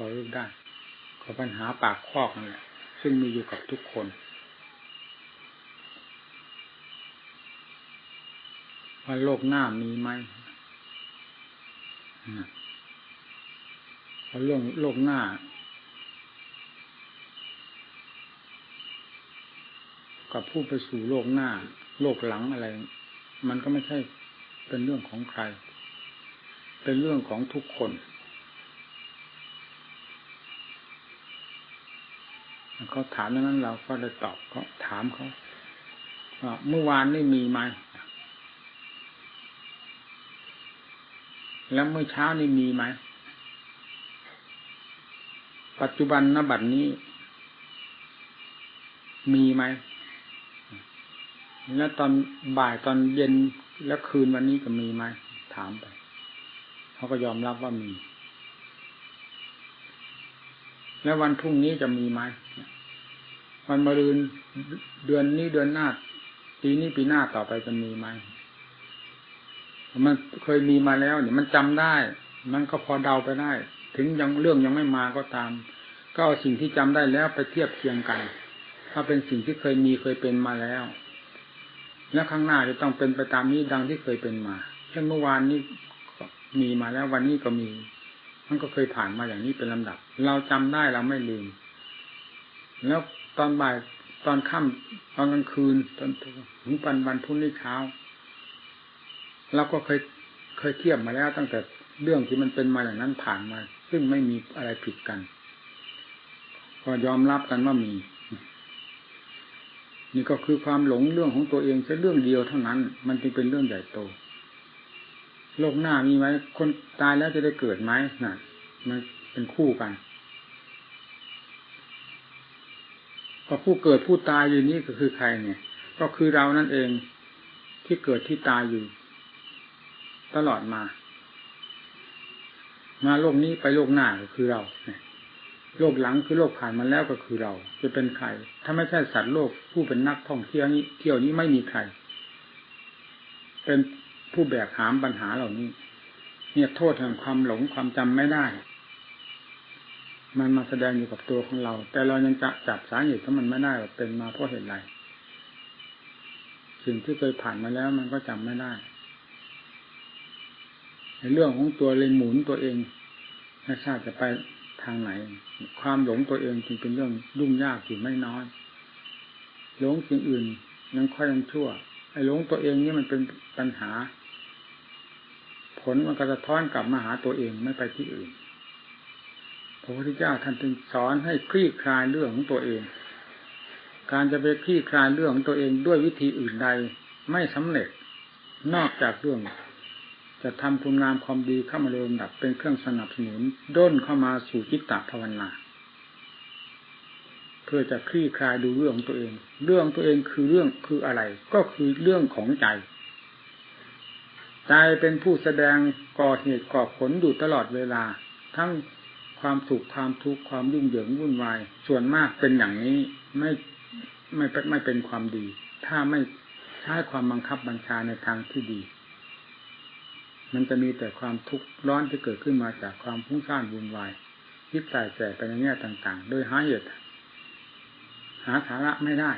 พอรู้ได้ก็ปัญหาปากคอกนั่นแหละซึ่งมีอยู่กับทุกคน ว่าโลกหน้ามีไหมเพราะเรื่องโลกหน้า กับผู้ไปสู่โลกหน้า โลกหลังอะไร มันก็ไม่ใช่เป็นเรื่องของใคร เป็นเรื่องของทุกคน เขาถามนั้นเราก็ได้ตอบเขาถามเขาว่าเมื่อวานนี่มีไหมแล้วเมื่อเช้านี่มีไหม ปัจจุบันนบัดนี้ มีไหม แล้วตอนบ่ายตอนเย็นแล้วคืนวันนี้ก็มีไหม ถามไป เขาก็ยอมรับว่ามี แล้ววันพรุ่งนี้จะมีไหมวันมะรืนเดือนนี้เดือนหน้าปีนี้ปีหน้าต่อไปจะมีไหมมันเคยมีมาแล้วเนี่ยมันจำได้ มันก็พอเดาไปได้ ถึงยังเรื่องยังไม่มาก็ตาม ก็เอาสิ่งที่จำได้แล้วไปเทียบเคียงกัน ถ้าเป็นสิ่งที่เคยมีเคยเป็นมาแล้ว แล้วข้างหน้าจะต้องเป็นไปตามนี้ดังที่เคยเป็นมา เช่นเมื่อวานนี้มีมาแล้ววันนี้ก็มี มันก็เคยผ่านมาอย่างนี้เป็นลำดับ เราจำได้เราไม่ลืม แล้วตอนบ่ายตอนค่ำตอนกลางคืนตอนถึงปันวันพุ่นี้เช้าเราก็เคยเคยเทียบมาแล้วตั้งแต่เรื่องที่มันเป็นมาอย่างนั้นผ่านมา ซึ่งไม่มีอะไรผิดกัน ก็ยอมรับกันว่ามี นี่ก็คือความหลงเรื่องของตัวเองแค่เรื่องเดียวเท่านั้น มันจึงเป็นเรื่องใหญ่โต โลกหน้ามีไหมคนตายแล้วจะได้เกิดไหมน่ะ มันเป็นคู่กันก็ผู้เกิดผู้ตายอยู่นี่ก็คือใครเนี่ย ก็คือเรานั่นเองที่เกิดที่ตายอยู่ ตลอดมา มาโลกนี้ไปโลกหน้าก็คือเราโลกหลังคือโลกผ่านมาแล้วก็คือเรา จะเป็นใคร ถ้าไม่ใช่สัตว์โลกผู้เป็นนักท่องเที่ยวนี้เที่ยวนี้ไม่มีใคร เป็น ผู้แบกหามปัญหาเหล่านี้เนี่ยโทษแห่งความหลงความจำไม่ได้ มันมาแสดงอยู่กับตัวของเรา แต่เรายังจะจับสาเหตุของมันไม่ได้ว่าเป็นมาเพราะเหตุไรสิ่งที่เคยผ่านมาแล้วมันก็จำไม่ได้ในเรื่องของตัวเลยหมุนตัวเองไม่ทราบจะไปทางไหน ความหลงตัวเองจึงเป็นเรื่องยุ่งยากอยู่ไม่น้อยหลงสิ่งอื่นยังค่อยยังชั่วไอ้หลงตัวเองนี่มันเป็นปัญหา ลมันก็จะท้อนกลับมาหาตัวเองไม่ไปที่อื่น พระพุทธเจ้าท่านจึงสอนให้คลี่คลายเรื่องของตัวเอง การจะไปคลี่คลายเรื่องของตัวเองด้วยวิธีอื่นใดไม่สำเร็จนอกจากเรื่อง จะทำคุณงามความดีเข้ามาโดยลำดับเป็นเครื่องสนับสนุนด้นเข้ามาสู่จิตตภาวนาเพื่อจะคลี่คลายดูเรื่องตัวเอง เรื่องตัวเองคือเรื่องคืออะไร ก็คือเรื่องของใจ ใจเป็นผู้แสดงก่อเหตุก่อผลอยู่ตลอดเวลา ทั้งความสุขความทุกข์ความยุ่งเหยิงวุ่นวาย ส่วนมากเป็นอย่างนี้ไม่ไม่ไม่เป็นความดี ถ้าไม่ใช้ความบังคับบัญชาในทางที่ดี มันจะมีแต่ความทุกข์ร้อนที่เกิดขึ้นมาจากความพุ่งสร้างวุ่นวายคิดใส่แสไปในแง่ต่าง ๆ โดยหาเหตุหาสาระไม่ได้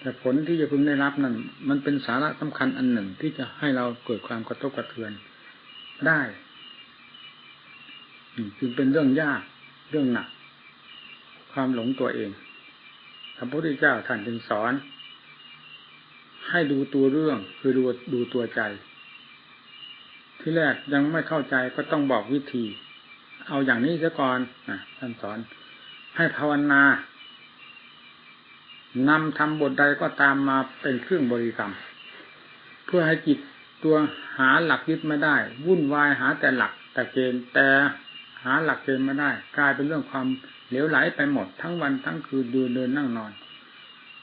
แต่ผลที่จะพึงได้รับนั้นมันเป็นสาระสำคัญอันหนึ่งที่จะให้เราเกิดความกระทบกระเทือนได้จึงเป็นเรื่องยากเรื่องหนัก ความหลงตัวเองพระพุทธเจ้าท่านจึงสอน ให้ดูตัวเรื่องคือดูดูตัวใจ ที่แรกยังไม่เข้าใจก็ต้องบอกวิธี เอาอย่างนี้ซะก่อนท่านสอน ให้ภาวนา นำทำบทใดก็ตามมาเป็นเครื่องบริกรรม เพื่อให้จิตตัวหาหลักยึดไม่ได้ วุ่นวายหาแต่หลักแต่เกณฑ์แต่หาหลักเกณฑ์ไม่ได้ กลายเป็นเรื่องความเหลวไหลไปหมดทั้งวันทั้งคืนดินเดินนั่งนอน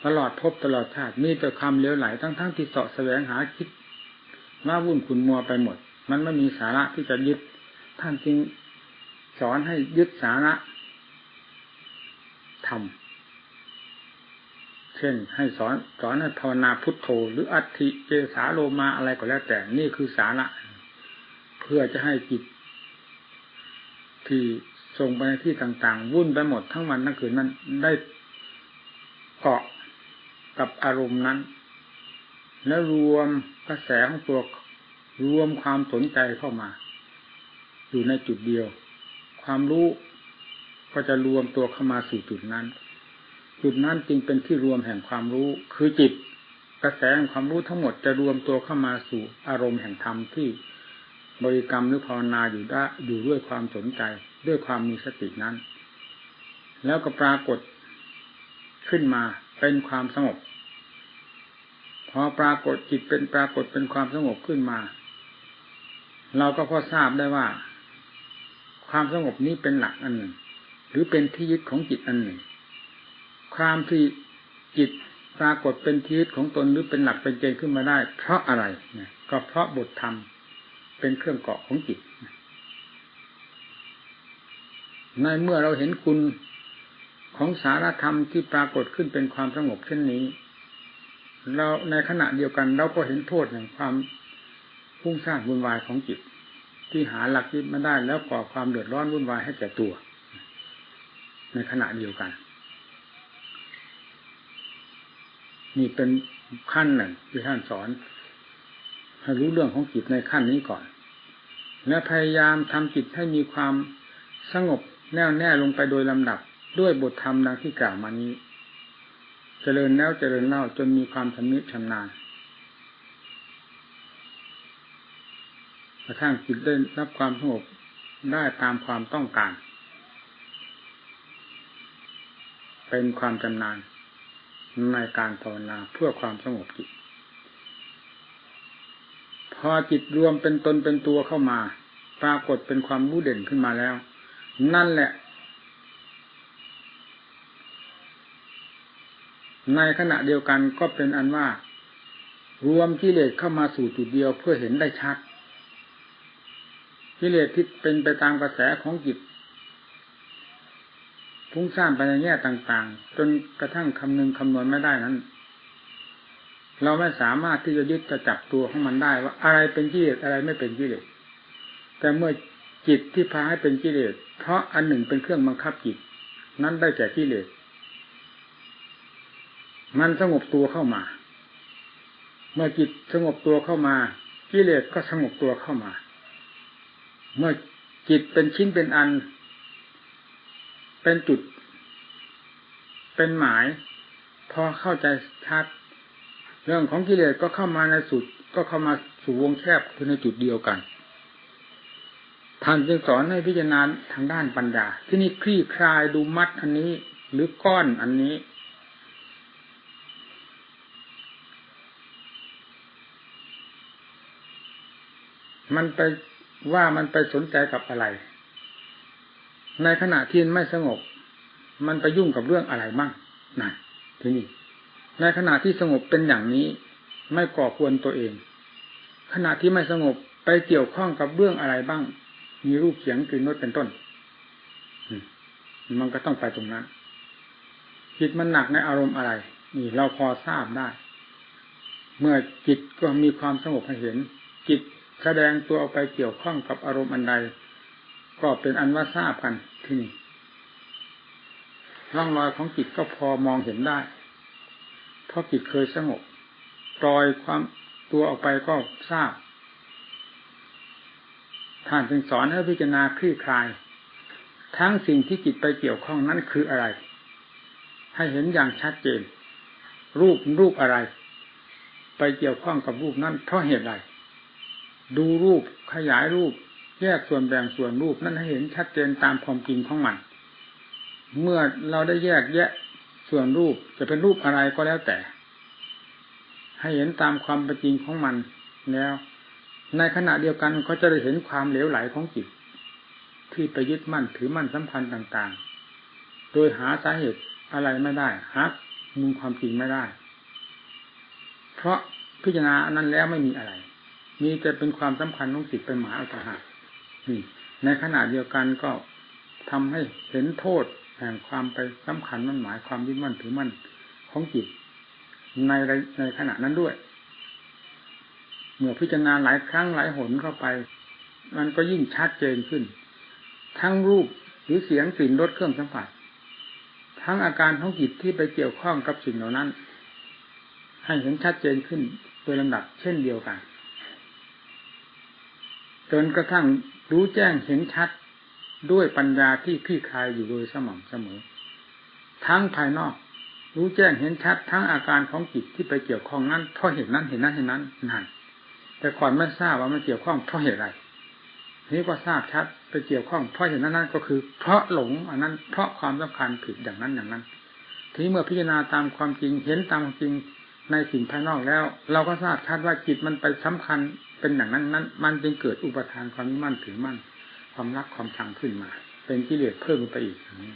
ตลอดพบตลอดชาติมีแต่คำเหลวไหลทั้งทั้งที่เสาะแสวงหาคิดว่าวุ่นขุนมัวไปหมด มันไม่มีสาระที่จะยึด ท่านจึงสอนให้ยึดสาระทำ เช่น ให้สอนสอนให้ภาวนาพุทโธ หรืออัติเจสาโลมาอะไรก็แล้ว แต่นี่คือสาระเพื่อจะให้จิต ที่ส่งไปในที่ต่างๆ วุ่นไปหมดทั้งวันทั้งคืนนั้นได้เกาะกับอารมณ์นั้น แล้วรวมกระแสของตัวรวมความสนใจเข้ามา อยู่ในจุดเดียว ความรู้ก็จะรวมตัวเข้ามาสู่จุดนั้น จุดนั้นจึงเป็นที่รวมแห่งความรู้ คือจิตกระแสแห่งความรู้ทั้งหมดจะรวมตัวเข้ามาสู่อารมณ์แห่งธรรมที่บริกรรมหรือภาวนาอยู่ได้อยู่ด้วยความสนใจด้วยความมีสตินั้น แล้วก็ปรากฏขึ้นมาเป็นความสงบพอปรากฏจิตเป็นปรากฏเป็นความสงบขึ้นมา เราก็พอทราบได้ว่า ความสงบนี้เป็นหลักอันหนึ่ง หรือเป็นที่ยึดของจิตอันหนึ่ง ความที่จิตปรากฏเป็นที่ยึดของตนหรือเป็นหลักเป็นเกณฑ์ขึ้นมาได้ เพราะอะไรเนี่ยก็เพราะบทธรรมเป็นเครื่องเกาะของจิตในเมื่อเราเห็นคุณของสารธรรมที่ปรากฏขึ้นเป็นความสงบเช่นนี้ เราในขณะเดียวกันเราก็เห็นโทษแห่งความพุ่งสร้างวุ่นวายของจิต ที่หาหลักยึดไม่ได้แล้วก่อความเดือดร้อนวุ่นวายให้แก่ตัว ในขณะเดียวกัน นี่เป็นขั้นหนึ่งที่ท่านสอนให้รู้เรื่องของจิตในขั้นนี้ก่อน และพยายามทำจิตให้มีความสงบแน่วแน่ลงไปโดยลำดับด้วยบทธรรมดังที่กล่าวมานี้ เจริญแล้วเจริญเล่าจนมีความชำนิชำนาญกระทั่งจิตได้รับความสงบได้ตามความต้องการ เป็นความชำนาญ ในการภาวนาเพื่อความสงบจิต พอจิตรวมเป็นตนเป็นตัวเข้ามา ปรากฏเป็นความรู้เด่นขึ้นมาแล้ว นั่นแหละ ในขณะเดียวกันก็เป็นอันว่า รวมกิเลสเข้ามาสู่จุดเดียวเพื่อเห็นได้ชัดกิเลสที่เป็นไปตามกระแสของจิต พุ่งสร้างไปในแง่ต่างๆ จนกระทั่งคำนึงคำนวณไม่ได้นั้น เราไม่สามารถที่จะยึดจะจับตัวของมันได้ว่าอะไรเป็นกิเลสอะไรไม่เป็นกิเลสแต่เมื่อจิตที่พาให้เป็นกิเลสเพราะอันหนึ่งเป็นเครื่องบังคับจิต นั้นได้แก่กิเลสมันสงบตัวเข้ามา เมื่อจิตสงบตัวเข้ามากิเลสก็สงบตัวเข้ามา เมื่อจิตเป็นชิ้นเป็นอัน เป็นจุด เป็นหมาย พอเข้าใจชัด เรื่องของกิเลสก็เข้ามาในสุด ก็เข้ามาสู่วงแคบคือในจุดเดียวกันท่านจึงสอนให้พิจารณาทางด้านปัญญา ที่นี่คลี่คลายดูมัดอันนี้ หรือก้อนอันนี้ มันไปว่ามันไปสนใจกับอะไร ในขณะที่ไม่สงบ มันไปยุ่งกับเรื่องอะไรบ้างนั่นทีนี้ในขณะที่สงบเป็นอย่างนี้ ไม่ก่อควรตัวเอง ขณะที่ไม่สงบไปเกี่ยวข้องกับเรื่องอะไรบ้าง มีรูปเสียงกลิ่นรสเป็นต้นมันก็ต้องไปตรงนั้นจิตมันหนักในอารมณ์อะไร นี่เราพอทราบได้ เมื่อจิตก็มีความสงบให้เห็น จิตแสดงตัวออกไปเกี่ยวข้องกับอารมณ์อันใด ก็เป็นอันว่าทราบกันที่นี่ร่องรอยของจิตก็พอมองเห็นได้ เพราะจิตเคยสงบปล่อยความตัวออกไปก็ทราบ ท่านจึงสอนให้พิจารณาคลี่คลาย ทั้งสิ่งที่จิตไปเกี่ยวข้องนั้นคืออะไร ให้เห็นอย่างชัดเจน รูปรูปอะไร ไปเกี่ยวข้องกับรูปนั้นเพราะเหตุใดดูรูปขยายรูป แยกส่วนแบ่งส่วนรูปนั้นให้เห็นชัดเจนตามความจริงของมัน เมื่อเราได้แยกแยะส่วนรูปจะเป็นรูปอะไรก็แล้วแต่ ให้เห็นตามความเป็นจริงของมันแล้ว ในขณะเดียวกันก็จะได้เห็นความเหลวไหลของจิต ที่ไปยึดมั่นถือมั่นสัมพันธ์ต่างๆ โดยหาสาเหตุอะไรไม่ได้หามุมความจริงไม่ได้ เพราะพิจารณาอันนั้นแล้วไม่มีอะไร มีแต่เป็นความสำคัญของจิตเป็นหมาอัตหะ นี่ในขณะเดียวกันก็ทำให้เห็นโทษแห่งความไปสำคัญมันหมายความยึดมั่นถือมั่นของจิตในในขณะนั้นด้วย เมื่อพิจารณาหลายครั้งหลายหนเข้าไป มันก็ยิ่งชัดเจนขึ้น ทั้งรูปหรือเสียงกลิ่นรสเครื่องสัมผัส ทั้งอาการของจิตที่ไปเกี่ยวข้องกับสิ่งเหล่านั้น ให้เห็นชัดเจนขึ้นโดยลำดับเช่นเดียวกัน จนกระทั่งรู้แจ้งเห็นชัดด้วยปัญญาที่คลี่คลายอยู่โดยสม่ำเสมอ ทั้งภายนอก รู้แจ้งเห็นชัด ทั้งอาการของจิตที่ไปเกี่ยวข้องนั้นเพราะเหตุนั้นเห็นนั้นเห็นนั้นนั่นแต่ก่อนไม่ทราบว่ามันเกี่ยวข้องเพราะเหตุอะไรนี้ก็ทราบชัดไปเกี่ยวข้องเพราะเหตุนั้นนั่นก็คือ เพราะหลงอันนั้น เพราะความสำคัญผิดอย่างนั้นอย่างนั้น ทีนี้เมื่อพิจารณาตามความจริงเห็นตามจริงในสิ่งภายนอกแล้ว เราก็ทราบชัดว่าจิตมันไปสำคัญ เป็นอย่างนั้นนั้น มันจึงเกิดอุปทานความมั่นถือมั่น ความรักความชังขึ้นมา เป็นกิเลสเพิ่มขึ้นไปอีกอย่างนี้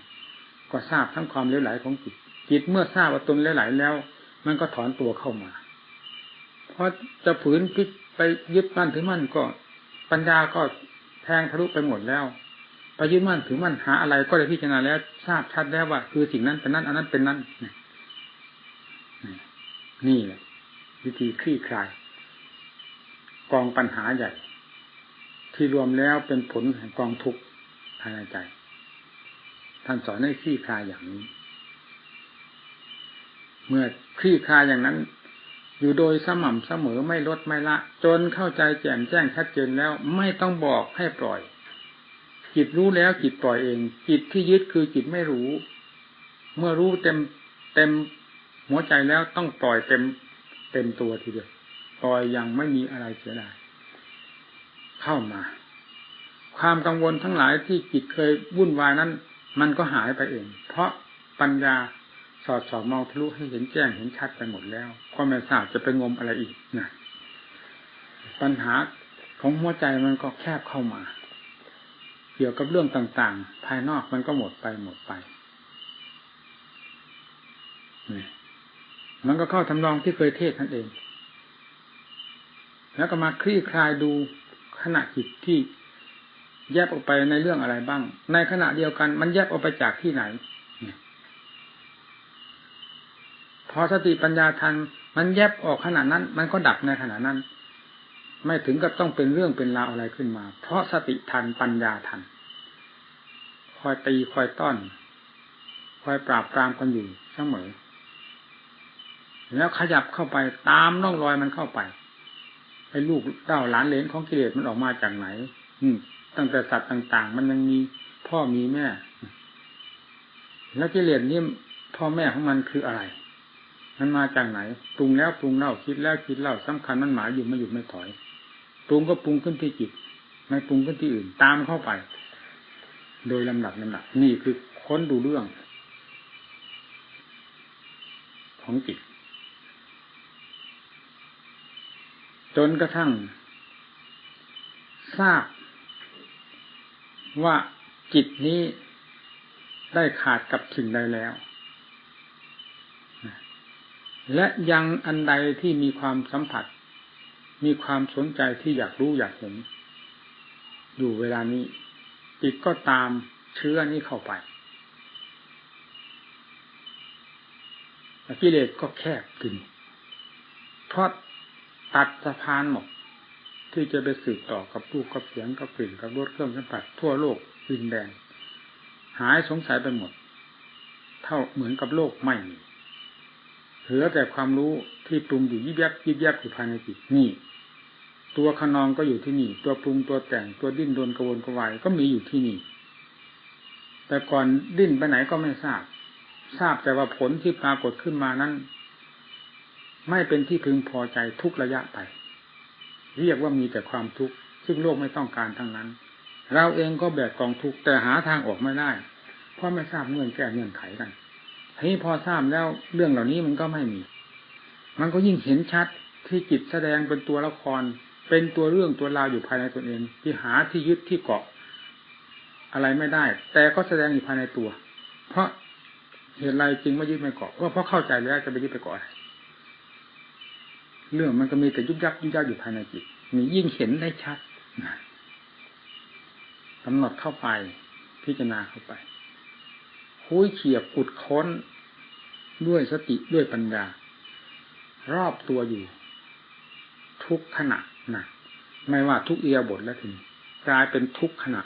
ก็ทราบทั้งความเลวไหลของจิตจิตเมื่อทราบว่าตนเลวไหลแล้ว มันก็ถอนตัวเข้ามา เพราะจะฝืนพิไปยึดมั่นถือมั่นก็ ปัญญาก็แทงทะลุไปหมดแล้วไปยึดมั่นถือมั่นหาอะไรก็ได้พิจารณาแล้ว ทราบชัดแล้วว่า คือสิ่งนั้นเป็นนั้นอันนั้นเป็นนั้นนี่แหละวิธีคลี่คลาย กองปัญหาใหญ่ ที่รวมแล้วเป็นผลแห่งกองทุกข์ภายในใจ ท่านสอนให้คลี่คลายอย่างนี้ เมื่อคลี่คลายอย่างนั้น อยู่โดยสม่ำเสมอไม่ลดไม่ละ จนเข้าใจแจ่มแจ้งชัดเจนแล้วไม่ต้องบอกให้ปล่อย จิตรู้แล้วจิตปล่อยเอง จิตที่ยึดคือจิตไม่รู้ เมื่อรู้เต็มเต็มหัวใจแล้วต้องปล่อยเต็มเต็มตัวทีเดียว ปล่อยยังไม่มีอะไรเสียดายเข้ามา ความกังวลทั้งหลายที่จิตเคยวุ่นวายนั้น มันก็หายไปเอง เพราะปัญญาสอดส่องมองทะลุให้เห็นแจ้งเห็นชัดไปหมดแล้วก็ไม่ทราบจะไปงมอะไรอีกนะปัญหาของหัวใจมันก็แคบเข้ามา เกี่ยวกับเรื่องต่างๆ ภายนอกมันก็หมดไปหมดไปนี่มันก็เข้าทำนองที่เคยเทศนั่นเอง แล้วก็มาคลี่คลายดูขณะจิตที่แยกออกไปในเรื่องอะไรบ้าง ในขณะเดียวกัน มันแยกออกไปจากที่ไหนพอสติปัญญาทันมันแยบออกขนาดนั้น มันก็ดับในขณะนั้น ไม่ถึงกับต้องเป็นเรื่องเป็นราวอะไรขึ้นมา เพราะสติทันปัญญาทัน คอยตีคอยต้อน คอยปราบปรามกันอยู่เสมอ แล้วขยับเข้าไปตามน่องรอยมันเข้าไป ไอ้ลูกเต้าหลานเลนของกิเลสมันออกมาจากไหน อืมตั้งแต่สัตว์ต่าง ๆ มันยังมีพ่อมีแม่ แล้วกิเลสนี่พ่อแม่ของมันคืออะไร มันมาจากไหนปรุงแล้วปรุงเล่าคิดแล้วคิดเล่าสำคัญมันหมายอยู่ไม่หยุดไม่ถอยปรุงก็ปรุงขึ้นที่จิตไม่ปรุงขึ้นที่อื่นตามเข้าไป โดยลำดับลำดับนี่คือค้นดูเรื่อง ของจิต จนกระทั่ง ทราบ ว่าจิตนี้ได้ขาดกับสิ่งใดแล้ว และยังอันใดที่มีความสัมผัส มีความสนใจที่อยากรู้อยากเห็น อยู่เวลานี้ จิตก็ตามเชื้อนี้เข้าไปกิเลสก็แคบขึ้นเพราะ ตัดสะพานหมด ที่จะไปสืบต่อกับรูปกับเสียงกับกลิ่นกับรสเครื่องสัมผัสทั่วโลกดินแดง หายสงสัยไปหมด เท่าเหมือนกับโลกไม่มีเหลือแต่ความรู้ที่ปรุงอยู่ยิบยับยิบยับอยู่ภายในจิตนี่ ตัวขนองก็อยู่ที่นี่ ตัวปรุงตัวแต่งตัวดิ้นโดนกระวนกระวายก็มีอยู่ที่นี่ แต่ก่อนดิ้นไปไหนก็ไม่ทราบ ทราบแต่ว่าผลที่ปรากฏขึ้นมานั้น ไม่เป็นที่พึงพอใจทุกระยะไป เรียกว่ามีแต่ความทุกข์ซึ่งโลกไม่ต้องการทั้งนั้น เราเองก็แบกกองทุกข์แต่หาทางออกไม่ได้เพราะไม่ทราบเงื่อนแก้เงื่อนไขกันทีนี้พอทราบแล้วเรื่องเหล่านี้มันก็ไม่มี มันก็ยิ่งเห็นชัดที่จิตแสดงเป็นตัวละคร เป็นตัวเรื่องตัวราวอยู่ภายในตนเอง ที่หาที่ยึดที่เกาะ อะไรไม่ได้ แต่ก็แสดงอยู่ภายในตัว เพราะเหตุไรจริงไม่ยึดไม่เกาะว่าเพราะเข้าใจแล้วจะไปยึดไปเกาะอะไร เรื่องมันก็มีแต่ยุบยับยุบยับอยู่ภายในจิตมียิ่งเห็นได้ชัดกำหนดเข้าไป พิจารณาเข้าไปคุยเขียบขุดค้น ด้วยสติด้วยปัญญา รอบตัวอยู่ ทุกขณะนะไม่ว่าทุกเอียบทแล้วถึงกลายเป็นทุกขณะ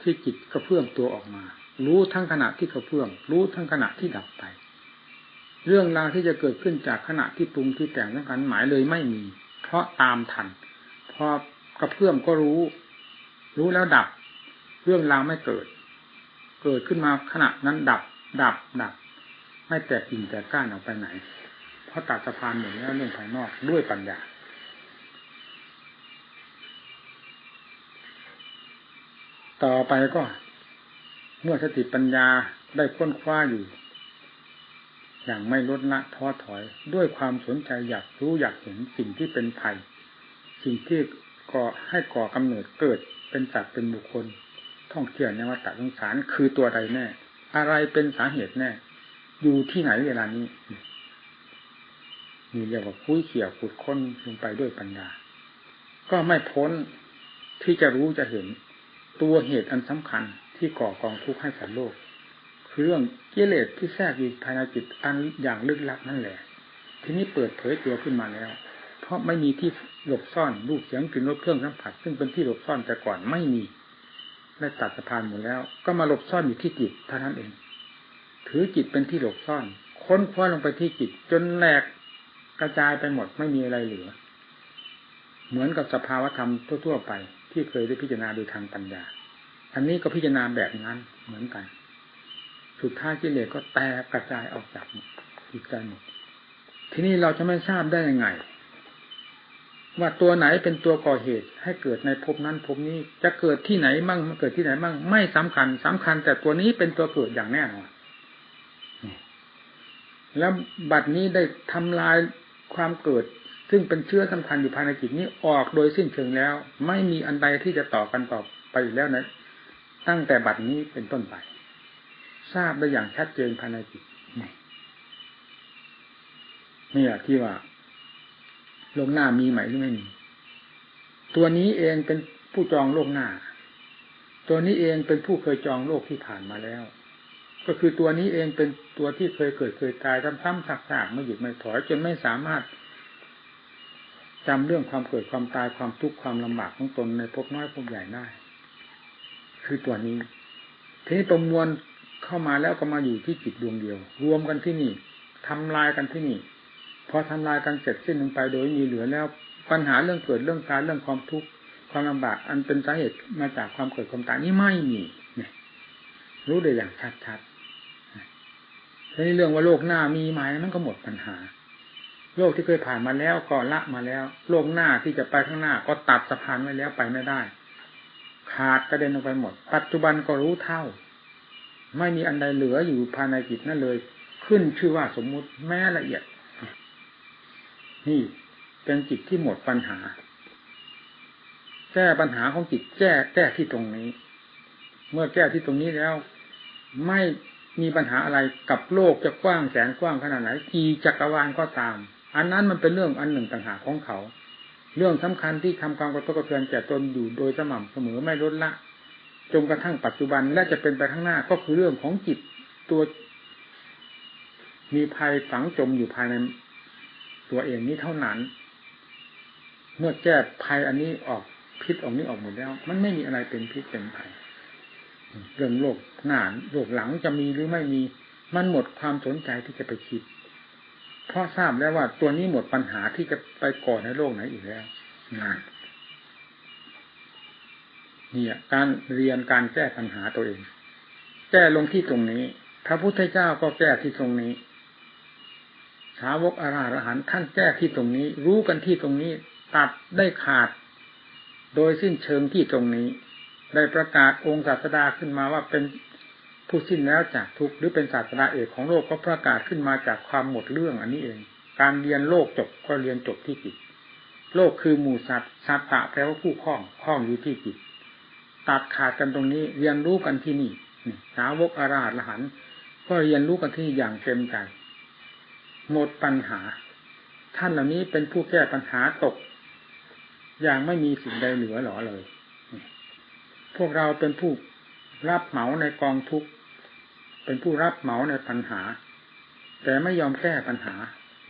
ที่จิตกระเพื่อมตัวออกมา รู้ทั้งขณะที่กระเพื่อมรู้ทั้งขณะที่ดับไป เรื่องราวที่จะเกิดขึ้นจากขณะที่ปรุงที่แต่งทั้งกันหมายเลยไม่มี เพราะตามทันพอกระเพื่อมก็รู้ รู้แล้วดับ เรื่องราวไม่เกิด เกิดขึ้นมาขณะนั้นดับ ดับดับ ไม่แตกกิ่งแตกก้านออกไปไหน เพราะตัดสะพานหมดแล้วเรื่องภายนอกด้วยปัญญาต่อไปก็ เมื่อสติปัญญาได้ค้นคว้าอยู่ อย่างไม่ลดละท้อถอย ด้วยความสนใจอยากรู้อยากเห็นสิ่งที่เป็นภัย สิ่งที่ก่อให้ก่อกำเนิดเกิดเป็นสัตว์เป็นบุคคล ท่องเที่ยวในวัฏสงสารคือตัวใดแน่ อะไรเป็นสาเหตุแน่ อยู่ที่ไหนเวลานี้มีเรียกว่าคุยเขี่ยวขุดค้นลงไปด้วยปัญญา ก็ไม่พ้นที่จะรู้จะเห็นตัวเหตุอันสำคัญที่ก่อกองทุกข์ให้สัตว์โลก คือเรื่องกิเลสที่แทรกอยู่ภายในจิตอันอย่างลึกลับนั่นแหละ ทีนี้เปิดเผยตัวขึ้นมาแล้ว เพราะไม่มีที่หลบซ่อนรูปเสียงกลิ่นรสเครื่องสัมผัสซึ่งเป็นที่หลบซ่อนแต่ก่อนไม่มีได้ตัดสะพานหมดแล้ว ก็มาหลบซ่อนอยู่ที่จิตเท่านั้นเอง ถือจิตเป็นที่หลบซ่อน ค้นคว้าลงไปที่จิต จนแหลกกระจายไปหมดไม่มีอะไรเหลือ เหมือนกับสภาวธรรมทั่ว ๆ ไป ที่เคยได้พิจารณาโดยทางปัญญา อันนี้ก็พิจารณาแบบนั้นเหมือนกัน สุดท้ายกิเลสก็แตกกระจายออกจากจิตใจหมดทีนี้เราจะไม่ทราบได้ยังไง ว่าตัวไหนเป็นตัวก่อเหตุให้เกิดในภพนั้นภพนี้จะเกิดที่ไหนมั่งเกิดที่ไหนมั่งไม่สำคัญสำคัญ แต่ตัวนี้เป็นตัวเกิดอย่างแน่นอนแล้วบัดนี้ได้ทำลายความเกิด ซึ่งเป็นเชื้อสำคัญอยู่ภายในจิตนี้ออกโดยสิ้นเชิงแล้ว ไม่มีอันใดที่จะต่อกันต่อไปอีกแล้วนะตั้งแต่บัดนี้เป็นต้นไป ทราบได้อย่างชัดเจนภายในจิตนี่แหละที่ว่า โลกหน้ามีไหมหรือไม่มีตัวนี้เองเป็นผู้จองโลกหน้า ตัวนี้เองเป็นผู้เคยจองโลกที่ผ่านมาแล้ว ก็คือตัวนี้เองเป็นตัวที่เคยเกิดเคยตายซ้ำๆซักๆไม่หยุดไม่ถอยจนไม่สามารถจำเรื่องความเกิดความตายความทุกข์ความลำบากของตนในภพน้อยภพใหญ่ได้ คือตัวนี้ทีนี้ประมวล เข้ามาแล้วก็มาอยู่ที่จิตดวงเดียว รวมกันที่นี่ทำลายกันที่นี่พอทำลายกันเสร็จสิ้นลงไปโดยมีเหลือแล้วปัญหาเรื่องเกิดเรื่องการเรื่องความทุกข์ความลำบากอันเป็นสาเหตุมาจากความเกิดความตายนี้ไม่มีเนี่ยรู้ได้อย่างชัดๆทีนี้เรื่องว่าโลกหน้ามีไหมมันก็หมดปัญหา โลกที่เคยผ่านมาแล้วก็ละมาแล้ว โลกหน้าที่จะไปข้างหน้า ก็ตัดสะพานไว้แล้วไปไม่ได้ ขาดกระเด็นลงไปหมด ปัจจุบันก็รู้เท่า ไม่มีอันใดเหลืออยู่ภายในจิตนั่นเลย ขึ้นชื่อว่าสมมุติแม้ละเอียด นี่เป็นจิตที่หมดปัญหา แก้ปัญหาของจิตแก้แก้ที่ตรงนี้ เมื่อแก้ที่ตรงนี้แล้ว ไม่มีปัญหาอะไรกับโลกจะกว้างแสนกว้างขนาดไหนกี่จักรวาลก็ตาม อันนั้นมันเป็นเรื่องอันหนึ่งต่างหากของเขา เรื่องสำคัญที่ทำความกระทบกระเทือนแก่ตนอยู่โดยสม่ำเสมอไม่ลดละ จนกระทั่งปัจจุบันและจะเป็นไปข้างหน้าก็คือเรื่องของจิตตัว มีภัยฝังจมอยู่ภายในตัวเองนี้เท่านั้น เมื่อแก้ภัยอันนี้ออกพิษออกนี้ออกหมดแล้ว มันไม่มีอะไรเป็นพิษเป็นภัยเรื่องโลกหน้าโลกหลังจะมีหรือไม่มี มันหมดความสนใจที่จะไปคิด เพราะทราบแล้วว่าตัวนี้หมดปัญหาที่จะไปก่อในโลกไหนอีกแล้วงานนี่การเรียนการแก้ปัญหาตัวเอง แก้ลงที่ตรงนี้ พระพุทธเจ้าก็แก้ที่ตรงนี้ สาวกอราหันท่านแก้ที่ตรงนี้ รู้กันที่ตรงนี้ ตัดได้ขาด โดยสิ้นเชิงที่ตรงนี้ ได้ประกาศองค์ศาสดาขึ้นมาว่าเป็นผู้สิ้นแล้วจากทุกข์หรือเป็นศาสนาเอกของโลกก็ประกาศขึ้นมาจากความหมดเรื่องอันนี้เอง การเรียนโลกจบก็เรียนจบที่จิตโลกคือหมู่สัตว์สัตตะแปลว่าผู้คล้องคล้องอยู่ที่จิต ตัดขาดกันตรงนี้ เรียนรู้กันที่นี่สาวกอาราธหันก็เรียนรู้กันที่อย่างเต็มใจหมดปัญหา ท่านเหล่านี้เป็นผู้แก้ปัญหาตก อย่างไม่มีสิ่งใดเหลือหรอเลย พวกเราเป็นผู้รับเหมาในกองทุกเป็นผู้รับเหมาในปัญหา แต่ไม่ยอมแก้ปัญหา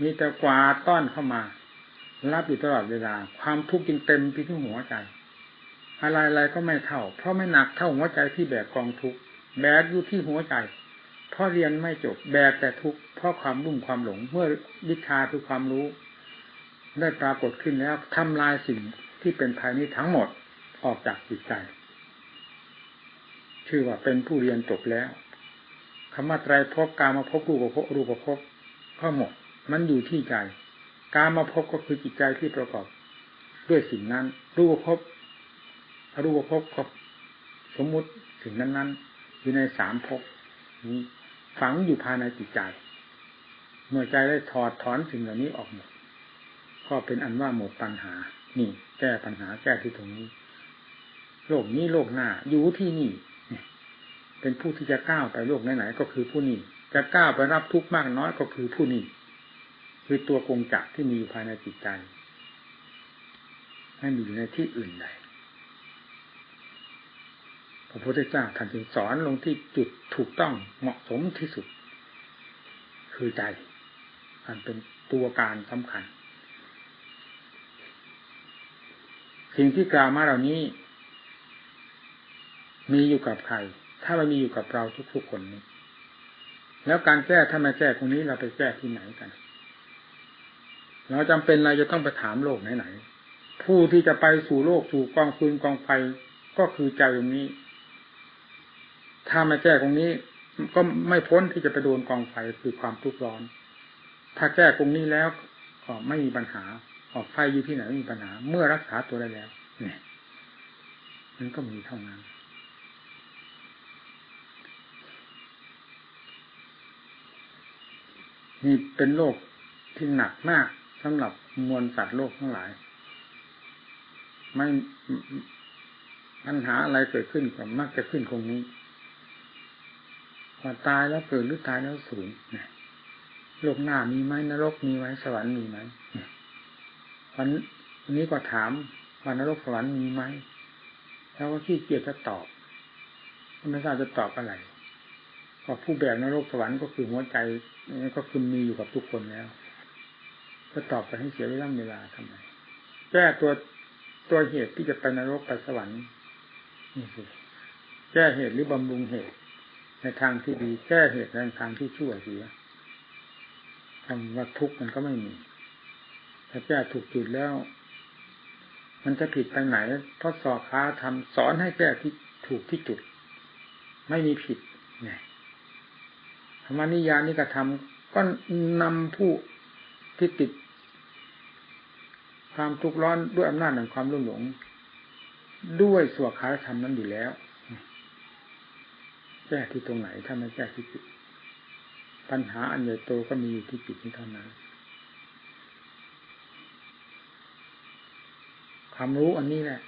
มีแต่กวาต้อนเข้ามา รับอยู่ตลอดเวลา ความทุกข์จึงเต็มที่ที่หัวใจ อะไรอะไรก็ไม่เท่า เพราะไม่หนักเท่าหัวใจที่แบกกองทุกแบกอยู่ที่หัวใจ เพราะเรียนไม่จบแบกแต่ทุกเพราะความรุ่มความหลง เมื่อวิชาคือความรู้ ได้ปรากฏขึ้นแล้วทำลายสิ่งที่เป็นภายนี้ทั้งหมดออกจากจิตใจ ชื่อว่าเป็นผู้เรียนจบแล้วคำว่าไตรภพกามาพบรูปภพรูปภพก็หมด มันอยู่ที่ใจ การมาพบก็คือจิตใจที่ประกอบ ด้วยสิ่งนั้น รูปภพ รูปภพก็สมมุติสิ่งนั้น ๆ อยู่ในสามภพนี้ฝังอยู่ภายในจิตใจเมื่อใจได้ถอดถอนสิ่งเหล่านี้ออกหมดก็เป็นอันว่าหมดปัญหา นี่ แก้ปัญหาแก้ที่ตรงนี้ โลกนี้โลกหน้า อยู่ที่นี่ เป็นผู้ที่จะก้าวไปโลกไหนๆก็คือผู้นี้ จะก้าวไปรับทุกข์มากน้อยก็คือผู้นี้ คือตัวกงจักที่มีอยู่ภายในจิตใจไม่มีอยู่ในที่อื่นใด ระพุทธเจ้าท่านจึงสอนลงที่จุดถูกต้องเหมาะสมที่สุด คือใจอันเป็นตัวการสำคัญ สิ่งที่กล่าวมาเหล่านี้ มีอยู่กับใคร ถ้ามันมีอยู่กับเราทุกๆคนนี้ แล้วการแก้ถ้าไม่แก้ตรงนี้เราไปแก้ที่ไหนกัน เราจำเป็นอะไรจะต้องไปถามโลกไหนๆผู้ที่จะไปสู่โลกสู่กองฟืนกองไฟก็คือใจตรงนี้ ถ้าไม่แก้ตรงนี้ ก็ไม่พ้นที่จะไปโดนกองไฟคือความทุกข์ร้อน ถ้าแก้ตรงนี้แล้วก็ไม่มีปัญหา ออกไฟอยู่ที่ไหนไม่มีปัญหา เมื่อรักษาตัวได้แล้ว เนี่ยมันก็มีเท่านั้น นี่เป็นโลกที่หนักมากสำหรับมวลสัตว์โลกทั้งหลาย ไม่ปัญหาอะไรเกิดขึ้นก็มักจะขึ้นตรงนี้ ว่าตายแล้วเกิดหรือตายแล้วสูญโลกหน้ามีไหมนรกมีไหมสวรรค์มีไหมวันนี้ก็ถามว่านรกสวรรค์มีไหมแล้วก็ขี้เกียจจะตอบไม่ทราบจะตอบอะไรก็ผู้แบกนรกสวรรค์ก็คือหัวใจก็คือมีอยู่กับทุกคนแล้วจะตอบไปให้เสียเวลาเวลาทำไมแก้ตัวตัวเหตุที่จะไปนรกไปสวรรค์นี่สิแก้เหตุหรือบำรุงเหตุ ในทางที่ดีแก้เหตุในทางที่ชั่วเสียคำว่าทุกข์มันก็ไม่มี ถ้าแก้ถูกจุดแล้ว มันจะผิดไปไหนเพราะสอค้าทำสอนให้แก้ที่ถูกที่จุด ไม่มีผิดเนี่ยธรรมนิยานิกระทำก็นำผู้ที่ติด ความทุกข์ร้อนด้วยอำนาจแห่งความรุ่มหลง ด้วยสวขาธรรมนั้นอยู่แล้ว แก้ที่ตรงไหนถ้าไม่แก้ที่จุดปัญหาอันใหญ่โตก็มีอยู่ที่จุดนี้เท่านั้นความรู้อันนี้แหละ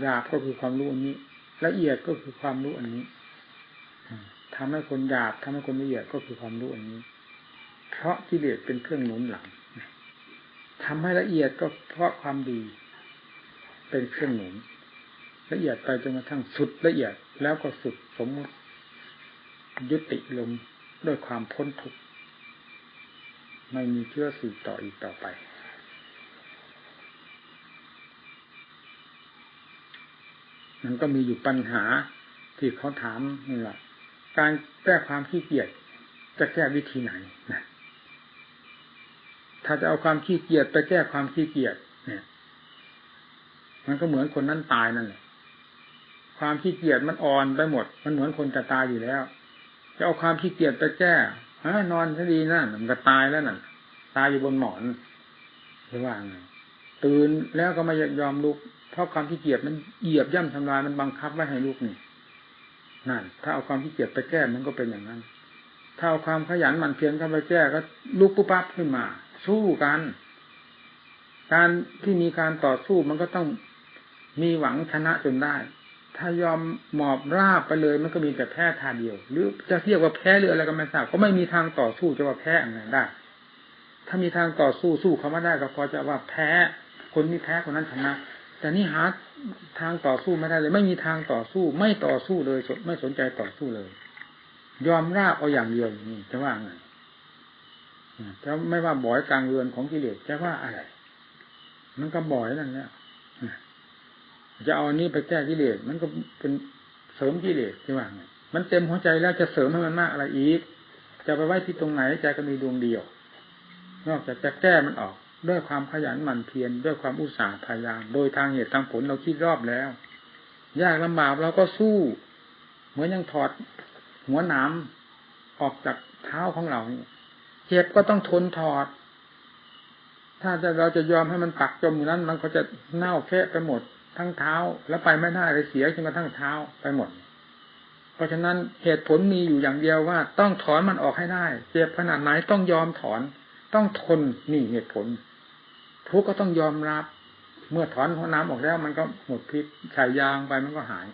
หยาบก็คือความรู้อันนี้ ละเอียดก็คือความรู้อันนี้ทำให้คนหยาบทำให้คนละเอียดก็คือความรู้อันนี้ เพราะกิเลสเป็นเครื่องหนุนหลังทำให้ละเอียดก็เพราะความดี เป็นเครื่องหนุน ละเอียดไปจนกระทั่งสุดละเอียดแล้วก็สุดสมมติยุติลงด้วยความพ้นทุกข์ไม่มีเชื่อสืบต่ออีกต่อไป มันก็มีอยู่ปัญหาที่เขาถามนี่แหละการแก้ความขี้เกียจจะแก้วิธีไหนนะถ้าจะเอาความขี้เกียจไปแก้ความขี้เกียจเนี่ย มันก็เหมือนคนนั้นตายนั่นแหละ ความขี้เกียจมันอ่อนไปหมด มันเหมือนคนจะตายอยู่แล้ว จะเอาความขี้เกียจไปแก้ฮะนอนซะดีนั่นมันก็ตายแล้วนั่นตายอยู่บนหมอนหรือว่าไงตื่นแล้วก็ไม่ยอมลุก เพราะความขี้เกียจมันเหยียบย่ำทำลายมันบังคับไว้ให้ลูกนี่นั่น ถ้าเอาความขี้เกียจไปแก้มันก็เป็นอย่างนั้น ถ้าเอาความขยันหมั่นเพียรเข้าไปแก้ก็ลุกปุ๊บปั๊บขึ้นมา สู้กัน การที่มีการต่อสู้มันก็ต้องมีหวังชนะจนได้ ถ้ายอมหมอบราบไปเลย มันก็มีแต่แพ้ทาเดียว หรือจะเรียกว่าแพ้หรืออะไรก็ไม่ทราบก็ไม่มีทางต่อสู้จะว่าแพ้อะไรได้ ถ้ามีทางต่อสู้สู้เขาไม่ได้ก็พอจะว่าแพ้ คนนี้แพ้คนนั้นชนะ แต่นี่หาทางต่อสู้ไม่ได้เลย ไม่มีทางต่อสู้ ไม่ต่อสู้เลยไม่สนใจต่อสู้เลย ยอมราบเอาอย่างเดียวนี่จะว่าไงจะไม่ว่าบ่อยกลางเรือนของกิเลสจะว่าอะไร มันก็บ่อยนั่นแหละ จะเอาอันนี้ไปแก้กิเลสมันก็เป็นเสริมกิเลสใช่ไหมมันเต็มหัวใจแล้วจะเสริมให้มันมากอะไรอีก จะไปไว้ที่ตรงไหนใจก็มีดวงเดียว นอกจากจะแก้มันออก ด้วยความขยันหมั่นเพียรด้วยความอุตสาห์พยายาม โดยทางเหตุทางผลเราคิดรอบแล้ว ยากลำบากเราก็สู้ เหมือนยังถอดหัวหนามออกจากเท้าของเราเจ็บก็ต้องทนถอด ถ้าจะเราจะยอมให้มันปักจมอยู่นั้น มันก็จะเน่าเฟะไปหมด ทั้งเท้า แล้วไปไม่ได้เลยเสียจนกระทั่งเท้าไปหมด เพราะฉะนั้นเหตุผลมีอยู่อย่างเดียวว่า ต้องถอนมันออกให้ได้เจ็บขนาดไหนต้องยอมถอน ต้องทนนี่เหตุผล ทุกก็ต้องยอมรับ เมื่อถอนหัวน้ำออกแล้วมันก็หมดพิษฉายยางไปมันก็หาย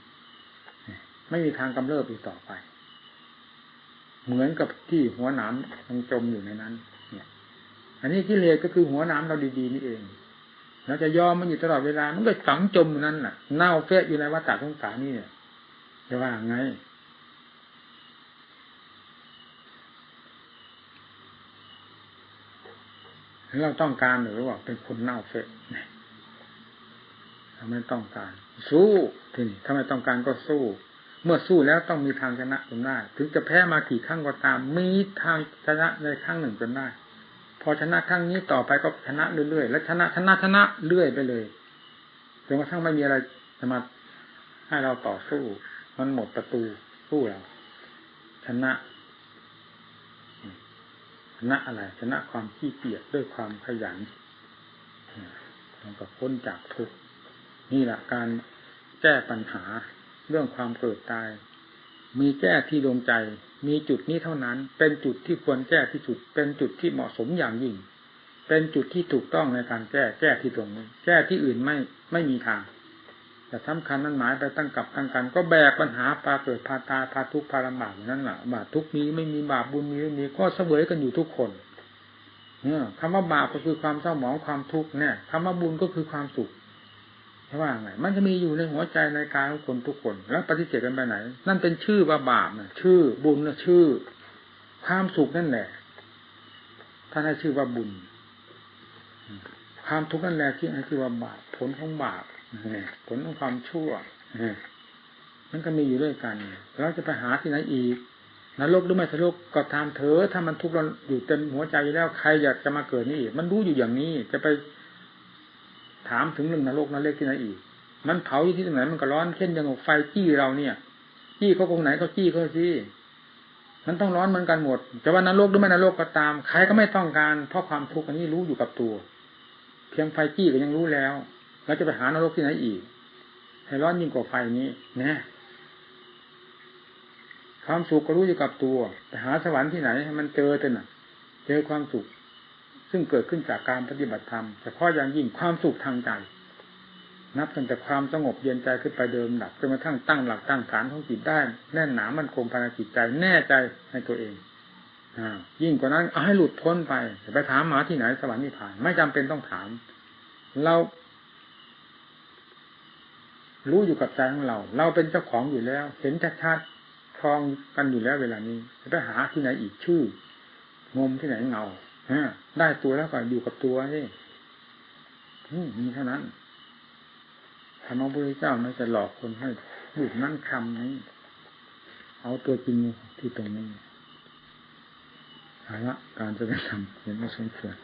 ไม่มีทางกำเริบอีกต่อไป เหมือนกับที่หัวหนามมันจมอยู่ในนั้น เนี่ย อันนี้กิเลสก็คือหัวน้ำเราดีๆนี่เอง เราจะยอมมันอยู่ตลอดเวลา มันก็ฝังจมอยู่นั่นแหละเน่าเฟะอยู่ในวัฏฏะสงสารนี่เนี่ยจะว่าไงเราต้องการหรือว่าเป็นคนเน่าเฟะถ้าไมต้องการ สู้ทีนี้ถ้าไมต้องการก็สู้ เมื่อสู้แล้วต้องมีทางชนะจนได้ ถึงจะแพ้มากี่ครั้งก็ตาม มีทางชนะในครั้งหนึ่งจนได้ พอชนะครั้งนี้ต่อไปก็ชนะเรื่อยๆ แล้วชนะชนะชนะเรื่อยไปเลยจนกระทั่งไม่มีอะไรจะมาให้เราต่อสู้ มันหมดประตูสู้เราชนะชนะอะไร ชนะความขี้เกียจด้วยความขยันมันก็พ้นจากทุกนี่แหละการแก้ปัญหาเรื่องความเกิดตาย มีแก้ที่ดวงใจ มีจุดนี้เท่านั้น เป็นจุดที่ควรแก้ที่สุด เป็นจุดที่เหมาะสมอย่างยิ่ง เป็นจุดที่ถูกต้องในการแก้แก้ที่ตรงนี้ แก้ที่อื่นไม่ไม่มีทาง แต่สำคัญนั้นหมายไปตั้งกับตั้งกันก็แบกปัญหาพาเกิดพาตาพาทุกข์พาลำบากอย่างนั้นแหละบาปทุกมีไม่มีบาปบุญมีไม่มีก็เสวยกันอยู่ทุกคนเนี่ยคำว่าบาปก็คือความเศร้าหมองความทุกข์เนี่ยคำว่าบุญก็คือความสุข ว่าไงมันจะมีอยู่ในหัวใจในกายของคนทุกคน แล้วปฏิเสธกันไปไหน นั่นเป็นชื่อว่าบาปนะชื่อบุญนะชื่อ ความสุขนั่นแหละท่านให้ชื่อว่าบุญ ความทุกข์นั่นแหละที่ให้ชื่อว่าบาปผลของบาปผลของความชั่วมันก็มีอยู่ด้วยกันเราจะไปหาที่ไหนอีกนรกหรือไม่นรกก็ตามเถอะถ้ามันทุกข์เราอยู่เต็มหัวใจแล้วใครอยากจะมาเกิดนี่มันรู้อยู่อย่างนี้ จะไป ถามถึงเรื่องนรกนรกที่ไหนอีก มันเผาอยู่ที่ตรงไหนมันก็ร้อนเช่นอย่างไฟจี้เราเนี่ยจี้เขาตรงไหนเขาจี้เขาสิมันต้องร้อนเหมือนกันหมดจะว่านรกหรือไม่นรกก็ตามใครก็ไม่ต้องการเพราะความทุกข์อันนี้รู้อยู่กับตัว เพียงไฟจี้ก็ยังรู้แล้วเราจะไปหานรกที่ไหนอีกให้ร้อนยิ่งกว่าไฟนี้นะความสุขก็รู้อยู่กับตัวแต่หาสวรรค์ที่ไหนให้มันเจอเถอะน่ะ เจอความสุข ซึ่งเกิดขึ้นจากการปฏิบัติธรรมเฉพาะอย่างยิ่งความสุขทางใจนับตั้งแต่ความสงบเย็นใจขึ้นไปเดิมดับจนกระทั่งตั้งหลักตั้งฐานของจิตได้ แน่นหนามันคงภายในจิตใจแน่ใจในตัวเองอยิ่งกว่านั้นเอาให้หลุดพ้นไปจะไปถามหมาที่ไหนสวรรค์นิพพาน ไม่จำเป็นต้องถาม เรา รู้อยู่กับใจของเรา เราเป็นเจ้าของอยู่แล้ว เห็นชัดๆคลองกันอยู่แล้วเวลานี้จะไปหาที่ไหนอีกชื่องมที่ไหนเงา ได้ตัวแล้วก็อยู่กับตัวนี่มีเท่านั้นธรรมพุทธเจ้าไม่จะหลอกคนให้พูดนั่งคำนี้ เอาตัวจริงที่ตรงนี้เอาละการจะไปทำเห็นไม่สมควร